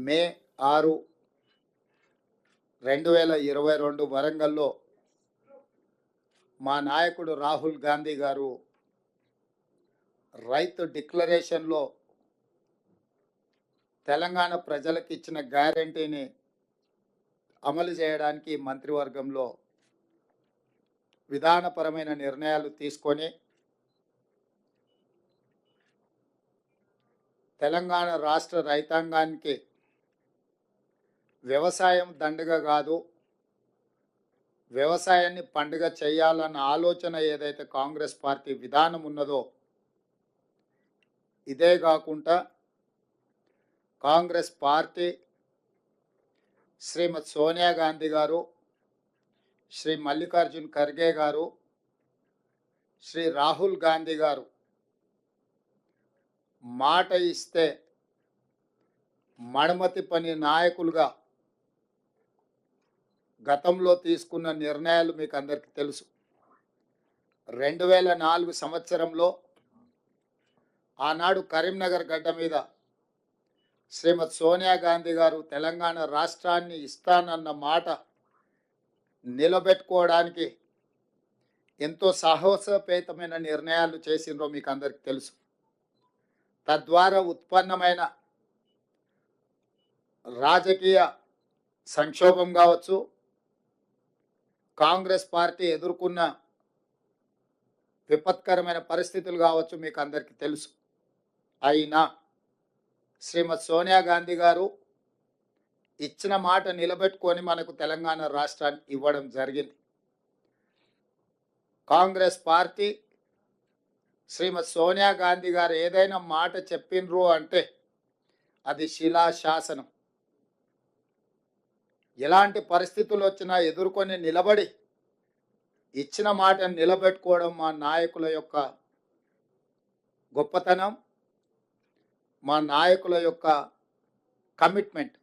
మే ఆరు రెండు వేల ఇరవై రెండు వరంగల్లో మా నాయకుడు రాహుల్ గాంధీ గారు రైతు డిక్లరేషన్లో తెలంగాణ ప్రజలకు ఇచ్చిన గ్యారంటీని అమలు చేయడానికి మంత్రివర్గంలో విధానపరమైన నిర్ణయాలు తీసుకొని తెలంగాణ రాష్ట్ర రైతాంగానికి వ్యవసాయం దండగ కాదు. వ్యవసాయాన్ని పండుగ చేయాలన్న ఆలోచన ఏదైతే కాంగ్రెస్ పార్టీ విధానం ఉన్నదో ఇదే కాకుండా కాంగ్రెస్ పార్టీ శ్రీమతి సోనియా గాంధీ గారు శ్రీ మల్లికార్జున్ ఖర్గే గారు శ్రీ రాహుల్ గాంధీ గారు మాట ఇస్తే మణమతి పని నాయకులుగా గతంలో తీసుకున్న నిర్ణయాలు మీకు అందరికీ తెలుసు. రెండు వేల నాలుగు సంవత్సరంలో ఆనాడు కరీంనగర్ గడ్డ మీద శ్రీమతి సోనియా గాంధీ గారు తెలంగాణ రాష్ట్రాన్ని ఇస్తానన్న మాట నిలబెట్టుకోవడానికి ఎంతో సాహసపేతమైన నిర్ణయాలు చేసిండ్రో మీకు అందరికీ తెలుసు. తద్వారా ఉత్పన్నమైన రాజకీయ సంక్షోభం కావచ్చు కాంగ్రెస్ పార్టీ ఎదుర్కొన్న విపత్కరమైన పరిస్థితులు కావచ్చు మీకు అందరికీ తెలుసు. అయినా శ్రీమతి సోనియా గాంధీ గారు ఇచ్చిన మాట నిలబెట్టుకొని మనకు తెలంగాణ రాష్ట్రాన్ని ఇవ్వడం జరిగింది. కాంగ్రెస్ పార్టీ శ్రీమతి సోనియా గాంధీ గారు ఏదైనా మాట చెప్పిండ్రు అంటే అది శిలాశాసనం. ఎలాంటి పరిస్థితులు వచ్చినా ఎదుర్కొని నిలబడి ఇచ్చిన మాటను నిలబెట్టుకోవడం మా నాయకుల యొక్క గొప్పతనం మా నాయకుల యొక్క కమిట్మెంట్.